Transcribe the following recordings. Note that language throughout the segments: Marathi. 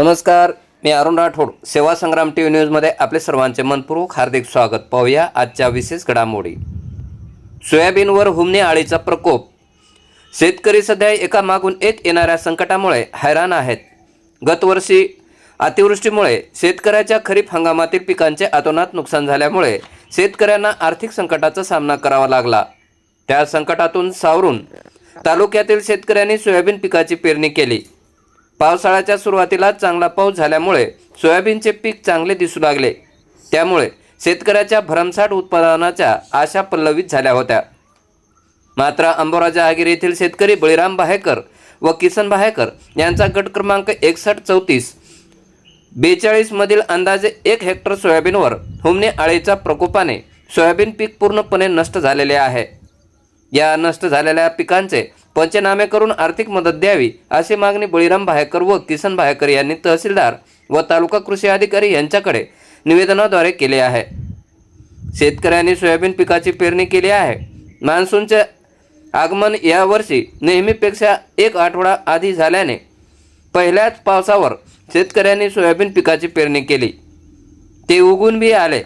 नमस्कार मी अरुण राठोड. सेवा संग्राम टी व्ही न्यूजमध्ये आपले सर्वांचे मनपूर्वक हार्दिक स्वागत. पाहूया आजच्या विशेष घडामोडी. सोयाबीनवर हुमने आळीचा प्रकोप. शेतकरी सध्या एका मागून एक येणाऱ्या संकटामुळे हैराण आहेत. गतवर्षी अतिवृष्टीमुळे शेतकऱ्याच्या खरीप हंगामातील पिकांचे अतोनात नुकसान झाल्यामुळे शेतकऱ्यांना आर्थिक संकटाचा सामना करावा लागला. त्या संकटातून सावरून तालुक्यातील शेतकऱ्यांनी सोयाबीन पिकाची पेरणी केली. पावसाळ्याच्या सुरुवातीला चांगला पाऊस झाल्यामुळे सोयाबीनचे पीक चांगले दिसू लागले. त्यामुळे शेतकऱ्याच्या भरमसाठ उत्पादनाच्या आशा पल्लवित झाल्या होत्या. मात्र अंबोरा जहागीर येथील शेतकरी बळीराम बाहेकर व किसन बाहेकर यांचा गट क्रमांक एकसष्ट चौतीस बेचाळीसमधील अंदाजे एक हेक्टर सोयाबीनवर हुमने आळीच्या प्रकोपाने सोयाबीन पीक पूर्णपणे नष्ट झालेले आहे. या नष्ट झालेल्या पिकांचे पंचनामे करून आर्थिक मदत द्यावी अशी मागणी बळीराम भायकर व किसन भायकर यांनी तहसीलदार व तालुका कृषी अधिकारी यांच्याकडे निवेदनाद्वारे केले आहे. शेतकऱ्यांनी सोयाबीन पिकाची पेरणी केली आहे. मान्सूनचे आगमन यावर्षी नेहमीपेक्षा एक आठवडा आधी झाल्याने पहिल्याच पावसावर शेतकऱ्यांनी सोयाबीन पिकाची पेरणी केली. ते उगून बी आले.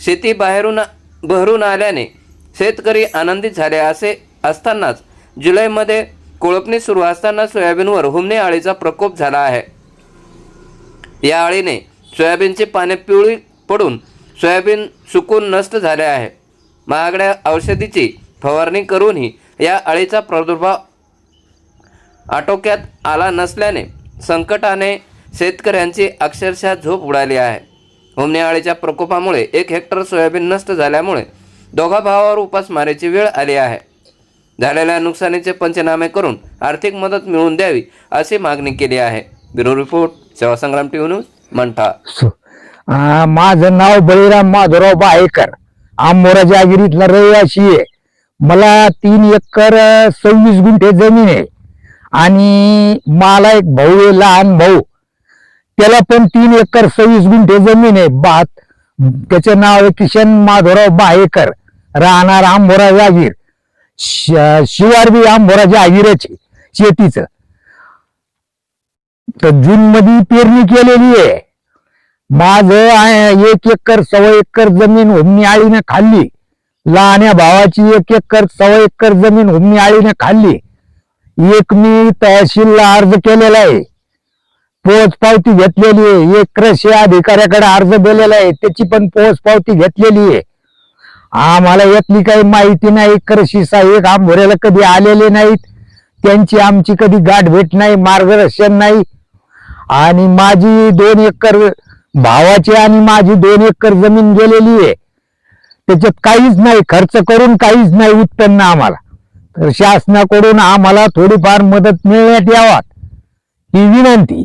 शेती बाहेरून बहरून आल्याने शेतकरी आनंदित झाले असे असतानाच जुलैमध्ये कोळपणी सुरू असताना सोयाबीनवर हुमणे आळीचा प्रकोप झाला आहे. या आळीने सोयाबीनची पाने पिवळी पडून सोयाबीन सुकून नष्ट झाले आहे. महागड्या औषधीची फवारणी करूनही या आळीचा प्रादुर्भाव आटोक्यात आला नसल्याने संकटाने शेतकऱ्यांची अक्षरशः झोप उडाली आहे. हुमणे आळीच्या प्रकोपामुळे एक हेक्टर सोयाबीन नष्ट झाल्यामुळे दोघा भावावर उपासमारीची वेळ आली आहे. झालेल्या नुकसानीचे पंचनामे करून आर्थिक मदत मिळवून द्यावी अशी मागणी केली आहे. ब्युरो रिपोर्ट सेवा संग्राम न्यूज म्हणता सो- माझं नाव बळीराम माधवराव बाहेकर आंबोरा जागिरीतला रहिवासी आहे. मला तीन एकर सव्वीस गुंठे जमीन आहे. आणि मला एक भाऊ आहे लहान भाऊ. त्याला पण तीन एकर सव्वीस गुंठे जमीन आहे. बात त्याचं नाव आहे किशन माधवराव बाहेकर राहणार आंबोरा आगीर शिवार बी आंबोरा जागीरच शेतीच. तर जून मध्ये पेरणी केलेली आहे. माझं एक एकर सव्वा एकर जमीन हुमणी आळीने खाल्ली. लहान्या भावाची एक एकर सव्वा एकर जमीन हुमणी आळीने खाल्ली. एक मी तहसीलला अर्ज केलेला आहे. पोच पावती घेतलेली आहे. एक कृषी अधिकाऱ्याकडे अर्ज दिलेला आहे. त्याची पण पोच पावती घेतलेली आहे. आम्हाला यातली काही माहिती नाही. कृषी सहाय्यक आंबोऱ्याला कधी आलेले नाहीत. त्यांची आमची कधी गाठ भेट नाही मार्गदर्शन नाही. आणि माझी दोन एकर भावाची आणि माझी दोन एकर जमीन गेलेली आहे. त्याच्यात काहीच नाही खर्च करून काहीच नाही उत्पन्न आम्हाला. तर शासनाकडून आम्हाला थोडीफार मदत मिळण्यात यावात. ही विनंती.